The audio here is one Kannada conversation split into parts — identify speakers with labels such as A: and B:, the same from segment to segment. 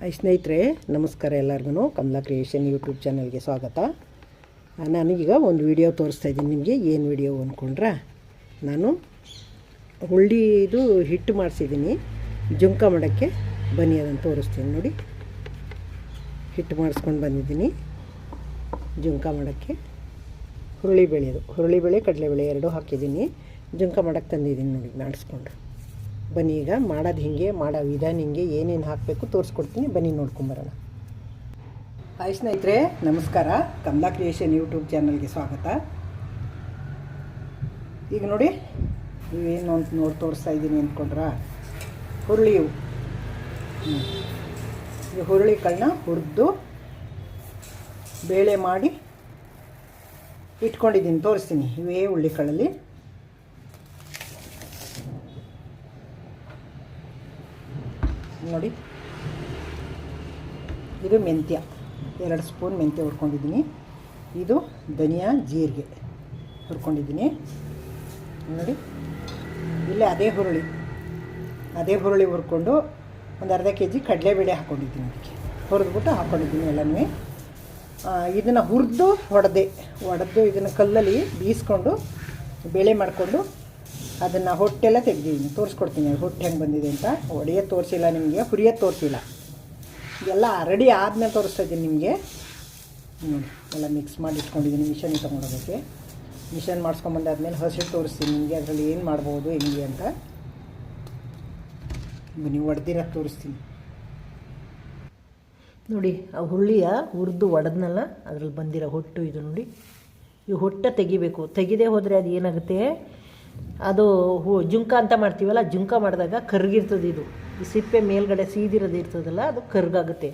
A: ಹಾಯ್ ಸ್ನೇಹಿತರೆ, ನಮಸ್ಕಾರ ಎಲ್ಲರಿಗೂ ಕಮಲಾ ಕ್ರಿಯೇಷನ್ ಯೂಟ್ಯೂಬ್ ಚಾನಲ್ಗೆ ಸ್ವಾಗತ. ನಾನೀಗ ಒಂದು ವಿಡಿಯೋ ತೋರಿಸ್ತಾ ಇದ್ದೀನಿ. ನಿಮಗೆ ಏನು ವಿಡಿಯೋ ಅಂದ್ಕೊಂಡ್ರೆ ನಾನು ಹುಳ್ಳಿದು ಹಿಟ್ಟು ಮಾಡಿಸಿದ್ದೀನಿ. ಜುಂಕ ಮಾಡೋಕ್ಕೆ ಬನ್ನಿ, ಅದನ್ನು ತೋರಿಸ್ತೀನಿ ನೋಡಿ. ಹಿಟ್ಟು ಮಾಡಿಸ್ಕೊಂಡು ಬಂದಿದ್ದೀನಿ. ಜುಂಕ ಮಾಡೋಕ್ಕೆ ಹುರುಳಿ ಬೆಳೆಯೋದು ಹುರುಳಿ ಬೆಳೆ ಕಡಲೆಬೇಳೆ ಎರಡೂ ಹಾಕಿದ್ದೀನಿ. ಜುಂಕ ಮಾಡೋಕ್ಕೆ ತಂದಿದ್ದೀನಿ ನೋಡಿ ಮಾಡಿಸ್ಕೊಂಡು ಬನ್ನಿ ಈಗ, ಮಾಡೋದು ಹಿಂಗೆ, ಮಾಡೋ ವಿಧಾನ ಹಿಂಗೆ, ಏನೇನು ಹಾಕಬೇಕು ತೋರಿಸ್ಕೊಡ್ತೀನಿ, ಬನ್ನಿ ನೋಡ್ಕೊಂಬರೋಣ ಹಾಯ್ ಸ್ನೇಹಿತರೆ, ನಮಸ್ಕಾರ. ಕಮಲಾ ಕ್ರಿಯೇಷನ್ ಯೂಟ್ಯೂಬ್ ಚಾನಲ್ಗೆ ಸ್ವಾಗತ. ಈಗ ನೋಡಿ ಇವೇನು ಅಂತ ನೋಡಿ ತೋರಿಸ್ತಾ ಇದ್ದೀನಿ ಅಂದ್ಕೊಂಡ್ರ, ಹುರುಳಿ. ಈ ಹುರುಳಿ ಕಾಳನ್ನ ಹುರಿದು ಬೇಳೆ ಮಾಡಿ ಇಟ್ಕೊಂಡಿದ್ದೀನಿ, ತೋರಿಸ್ತೀನಿ. ಇವೇ ಹುಳ್ಳಿಕಾಳಲ್ಲಿ ನೋಡಿ. ಇದು ಮೆಂತ್ಯ. ಎರಡು ಸ್ಪೂನ್ ಮೆಂತ್ಯ ಹುರ್ಕೊಂಡಿದ್ದೀನಿ. ಇದು ಧನಿಯಾ, ಜೀರಿಗೆ ಹುರ್ಕೊಂಡಿದ್ದೀನಿ. ನೋಡಿ. ಇಲ್ಲೇ ಅದೇ ಹುರುಳಿ. ಅದೇ ಹುರುಳಿ ಹುರ್ಕೊಂಡು ಒಂದು ಅರ್ಧ ಕೆ ಜಿ ಕಡಲೆಬೇಳೆ ಹಾಕ್ಕೊಂಡಿದ್ದೀನಿ ಅದಕ್ಕೆ. ಹುರಿದ್ಬಿಟ್ಟು ಹಾಕ್ಕೊಂಡಿದ್ದೀನಿ ಎಲ್ಲನೂ. ಇದನ್ನು ಹುರಿದು ಹೊಡೆದೆ ಹೊಡೆದು ಇದನ್ನು ಕಲ್ಲಲ್ಲಿ ಬೀಸ್ಕೊಂಡು, ಬೇಳೆ ಮಾಡಿಕೊಂಡು ಅದನ್ನು ಹೊಟ್ಟೆಲ್ಲ ತೆಗ್ದಿದ್ದೀನಿ. ತೋರಿಸ್ಕೊಡ್ತೀನಿ. ಹೊಟ್ಟೆ ಹೆಂಗೆ ಬಂದಿದೆ ಅಂತ. ಒಡೆಯೋದು ತೋರಿಸಿಲ್ಲ ನಿಮಗೆ ಹುರಿಯೋದು ತೋರಿಸಿಲ್ಲ. ಎಲ್ಲ ರೆಡಿ ಆದಮೇಲೆ ತೋರಿಸ್ತಾ ಇದ್ದೀನಿ ನಿಮಗೆ. ನೋಡಿ, ಎಲ್ಲ ಮಿಕ್ಸ್ ಮಾಡಿ ಇಟ್ಕೊಂಡಿದ್ದೀನಿ ಮಿಷನ್ ತೊಗೊಂಡೋಗೋಕ್ಕೆ. ಮಿಷನ್ ಮಾಡಿಸ್ಕೊಂಬಂದಾದ್ಮೇಲೆ ಹಸಿಟ್ಟು ತೋರಿಸ್ತೀನಿ ನಿಮಗೆ. ಅದರಲ್ಲಿ ಏನು ಮಾಡ್ಬೋದು, ಹೆಂಗೆ ಅಂತ. ನೀವು ಒಡೆದಿರ ತೋರಿಸ್ತೀನಿ.
B: ನೋಡಿ, ಆ ಹುಳ್ಳಿಯ ಹುರಿದು ಒಡೆದ್ನಲ್ಲ, ಅದ್ರಲ್ಲಿ ಬಂದಿರೋ ಹೊಟ್ಟು ಇದು ನೋಡಿ. ಈ ಹೊಟ್ಟೆ ತೆಗಿಬೇಕು. ತೆಗಿದೇ ಹೋದರೆ ಅದು ಏನಾಗುತ್ತೆ? ಅದು ಹೂ ಜುಂಕ ಅಂತ ಮಾಡ್ತೀವಲ್ಲ ಜುಂಕ ಮಾಡಿದಾಗ ಕರ್ಗಿರ್ತದೆ ಇದು. ಈ ಸಿಪ್ಪೆ ಮೇಲ್ಗಡೆ ಸೀದಿರೋದು ಇರ್ತದಲ್ಲ, ಅದು ಕರ್ಗಾಗುತ್ತೆ.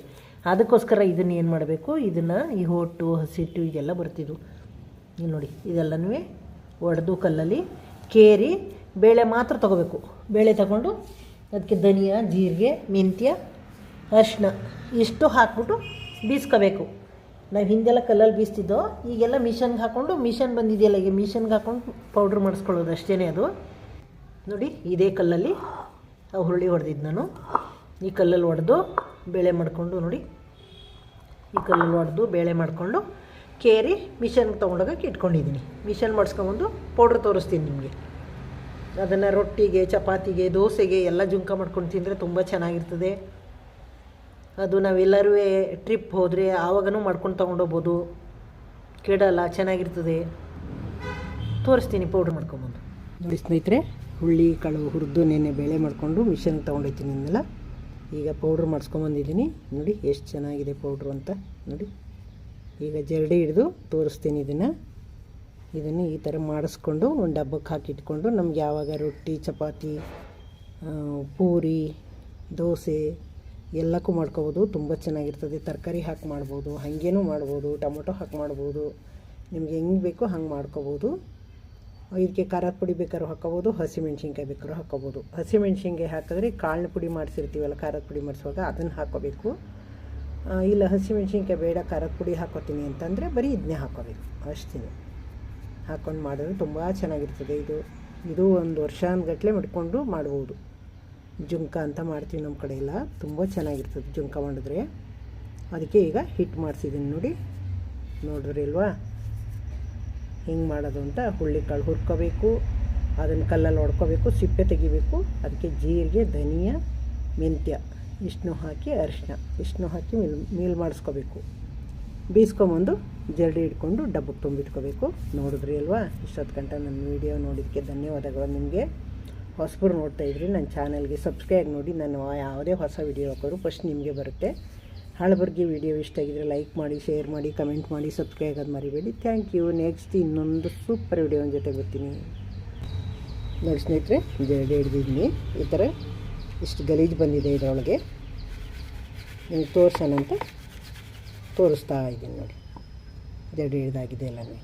B: ಅದಕ್ಕೋಸ್ಕರ ಇದನ್ನು ಏನು ಮಾಡಬೇಕು? ಇದನ್ನು ಈ ಹೊಟ್ಟು, ಹಸಿಟ್ಟು, ಇದೆಲ್ಲ ಬರ್ತಿದ್ವು. ನೋಡಿ, ಇದೆಲ್ಲನೂ ಒಡೆದು ಕಲ್ಲಲ್ಲಿ ಕೇರಿ, ಬೇಳೆ ಮಾತ್ರ ತೊಗೋಬೇಕು. ಬೇಳೆ ತಗೊಂಡು ಅದಕ್ಕೆ ಧನಿಯಾ, ಜೀರಿಗೆ, ಮೆಂತ್ಯ ಅರಿಶಿನ ಇಷ್ಟು ಹಾಕ್ಬಿಟ್ಟು ಬೀಸ್ಕೋಬೇಕು. ನಾವು ಹಿಂದೆಲ್ಲ ಕಲ್ಲಲ್ಲಿ ಬೀಸ್ತಿದ್ದೋ, ಈಗೆಲ್ಲ ಮಿಷನ್ಗೆ ಹಾಕ್ಕೊಂಡು ಮಿಷನ್ ಬಂದಿದೆಯಲ್ಲ, ಈಗ ಮಿಷನ್ಗೆ ಹಾಕ್ಕೊಂಡು ಪೌಡ್ರ್ ಮಾಡಿಸ್ಕೊಳ್ಳೋದು ಅಷ್ಟೇ ಅದು. ನೋಡಿ, ಇದೇ ಕಲ್ಲಲ್ಲಿ ಹುರುಳಿ ಹೊಡೆದಿದ್ದು ನಾನು. ಈ ಕಲ್ಲಲ್ಲಿ ಹೊಡೆದು ಬೇಳೆ ಮಾಡಿಕೊಂಡು ನೋಡಿ. ಈ ಕಲ್ಲಲ್ಲಿ ಹೊಡೆದು ಬೇಳೆ ಮಾಡಿಕೊಂಡು ಕೇರಿ ಮಿಷನ್ಗೆ ತೊಗೊಂಡೋಗಕ್ಕೆ ಇಟ್ಕೊಂಡಿದ್ದೀನಿ ಮಿಷನ್ ಮಾಡಿಸ್ಕೊಂಬಂದು ಪೌಡ್ರ್ ತೋರಿಸ್ತೀನಿ ನಿಮಗೆ. ಅದನ್ನು ರೊಟ್ಟಿಗೆ, ಚಪಾತಿಗೆ, ದೋಸೆಗೆ ಎಲ್ಲ ಜುಂಕ ಮಾಡ್ಕೊಂಡು ತಿಂದರೆ ತುಂಬ ಚೆನ್ನಾಗಿರ್ತದೆ. ಅದು ನಾವೆಲ್ಲರೂ ಟ್ರಿಪ್ ಹೋದರೆ ಆವಾಗನೂ ಮಾಡ್ಕೊಂಡು ತೊಗೊಂಡೋಗ್ಬೋದು ಕೆಡಲ್ಲ, ಚೆನ್ನಾಗಿರ್ತದೆ. ತೋರಿಸ್ತೀನಿ ಪೌಡ್ರ್ ಮಾಡ್ಕೊಬೋದು.
A: ನೋಡಿ ಸ್ನೇಹಿತರೆ, ಹುಳ್ಳಿ ಕಾಳು ಹುರಿದು ನೆನೆ ಬೇಳೆ ಮಾಡಿಕೊಂಡು ಮಿಷನ್ ತೊಗೊಂಡೋಗ್ತೀನಿ ಇನ್ನೆಲ್ಲ ಈಗ ಪೌಡ್ರ್ ಮಾಡಿಸ್ಕೊಂಬಂದಿದ್ದೀನಿ. ನೋಡಿ ಎಷ್ಟು ಚೆನ್ನಾಗಿದೆ ಪೌಡ್ರು ಅಂತ. ನೋಡಿ, ಈಗ ಜರಡಿ ಹಿಡಿದು ತೋರಿಸ್ತೀನಿ ಇದನ್ನು. ಇದನ್ನು ಈ ಥರ ಮಾಡಿಸ್ಕೊಂಡು ಒಂದು ಡಬ್ಬಕ್ಕೆ ಹಾಕಿಟ್ಕೊಂಡು ನಮ್ಗೆ ಯಾವಾಗ ರೊಟ್ಟಿ, ಚಪಾತಿ ಪೂರಿ, ದೋಸೆ ಎಲ್ಲಕ್ಕೂ ಮಾಡ್ಕೋಬೋದು. ತುಂಬ ಚೆನ್ನಾಗಿರ್ತದೆ. ತರಕಾರಿ ಹಾಕಿ ಮಾಡ್ಬೋದು. ಹಾಗೇನೂ ಮಾಡ್ಬೋದು. ಟೊಮೊಟೊ ಹಾಕಿ ಮಾಡ್ಬೋದು. ನಿಮ್ಗೆ ಹೆಂಗೆ ಬೇಕೋ ಹಂಗೆ ಮಾಡ್ಕೋಬೋದು. ಇದಕ್ಕೆ ಖಾರದ ಪುಡಿ ಬೇಕಾದ್ರೂ ಹಾಕೋಬೋದು ಹಸಿಮೆಣ್ಸಿನ್ಕಾಯಿ ಬೇಕಾದ್ರೂ ಹಾಕೋಬೋದು ಹಸಿಮೆಣ್ಸಿನ್ಕಾಯಿ ಹಾಕಿದ್ರೆ ಕಾಳಿನ ಪುಡಿ ಮಾಡಿಸಿರ್ತೀವಲ್ಲ, ಖಾರದ ಪುಡಿ ಮಾಡಿಸುವಾಗ ಅದನ್ನು ಹಾಕೋಬೇಕು ಇಲ್ಲ ಹಸಿಮೆಣ್ಸಿನ್ಕಾಯಿ ಬೇಡ, ಖಾರದ ಪುಡಿ ಹಾಕೋತೀನಿ ಅಂತಂದರೆ ಬರೀ ಇದನ್ನೇ ಹಾಕೋಬೇಕು ಅಷ್ಟೇ ಹಾಕ್ಕೊಂಡು ಮಾಡಿದ್ರೆ ತುಂಬ ಚೆನ್ನಾಗಿರ್ತದೆ ಇದು. ಇದು ಒಂದು ವರ್ಷಾನ್ಗಟ್ಲೆ ಮಾಡ್ಕೊಂಡು ಮಾಡ್ಬೋದು. ಜುಂಕ ಅಂತ ಮಾಡ್ತೀವಿ ನಮ್ಮ ಕಡೆ ಎಲ್ಲ. ತುಂಬ ಚೆನ್ನಾಗಿರ್ತದೆ ಜುಂಕ ಮಾಡಿದ್ರೆ. ಅದಕ್ಕೆ ಈಗ ಹಿಟ್ಟು ಮಾಡಿಸಿದ್ದೀನಿ ನೋಡಿ. ನೋಡಿದ್ರಿ ಅಲ್ವಾ? ಹಿಂಗೆ ಮಾಡೋದು ಅಂತ ಹುಳ್ಳಿಕಾಳು ಹುರ್ಕೋಬೇಕು, ಅದನ್ನು ಕಲ್ಲಲ್ಲಿ ಹೊಡ್ಕೋಬೇಕು ಸಿಪ್ಪೆ ತೆಗಿಬೇಕು. ಅದಕ್ಕೆ ಜೀರಿಗೆ, ಧನಿಯ, ಮೆಂತ್ಯ ಇಷ್ಟನ್ನು ಹಾಕಿ ಅರಿಶಿನ ಇಷ್ಟನ್ನು ಹಾಕಿ ಮಿಲ್, ಮೀಲ್ ಮಾಡಿಸ್ಕೋಬೇಕು. ಬೀಸ್ಕೊಂಬಂದು ಜರಡಿ ಹಿಡ್ಕೊಂಡು ಡಬ್ಬಕ್ಕೆ ತುಂಬಿಟ್ಕೋಬೇಕು. ನೋಡಿದ್ರಿ ಅಲ್ವಾ? ಇಷ್ಟೊತ್ತು ಗಂಟೆ ನನ್ನ ವೀಡಿಯೋ ನೋಡಿದ್ದಕ್ಕೆ ಧನ್ಯವಾದಗಳು ನಿಮಗೆ. ಹೊಸಬರು ನೋಡ್ತಾ ಇದ್ರಿ, ನನ್ನ ಚಾನಲ್ಗೆ ಸಬ್ಸ್ಕ್ರೈಬ್ ನೋಡಿ, ನಾನು ಯಾವುದೇ ಹೊಸ ವೀಡಿಯೋ ಹಾಕೋರು ಫಸ್ಟ್ ನಿಮಗೆ ಬರುತ್ತೆ. ಹಳಬರ್ಗಿ ವಿಡಿಯೋ ಇಷ್ಟ ಆಗಿದ್ರೆ ಲೈಕ್ ಮಾಡಿ ಶೇರ್ ಮಾಡಿ ಕಮೆಂಟ್ ಮಾಡಿ ಸಬ್ಸ್ಕ್ರೈಬ್ ಆಗೋದು ಮರಿಬೇಡಿ. ಥ್ಯಾಂಕ್ ಯು ನೆಕ್ಸ್ಟ್ ಇನ್ನೊಂದು ಸೂಪರ್ ವಿಡಿಯೋ ಜೊತೆ ಬರ್ತೀನಿ. ನೋಡಿ ಸ್ನೇಹಿತರೆ ಜರಡಿ ಹಿಡ್ದಿದ್ದೀನಿ ಈ ಥರ ಇಷ್ಟು ಗಲೀಜು ಬಂದಿದೆ ಇದರೊಳಗೆ. ನಿಮ್ಗೆ ತೋರಿಸೋಣ ಅಂತ ತೋರಿಸ್ತಾ ಇದ್ದೀನಿ ನೋಡಿ. ಜರಡಿ ಹಿಡ್ದಾಗಿದೆ ಎಲ್ಲನೂ.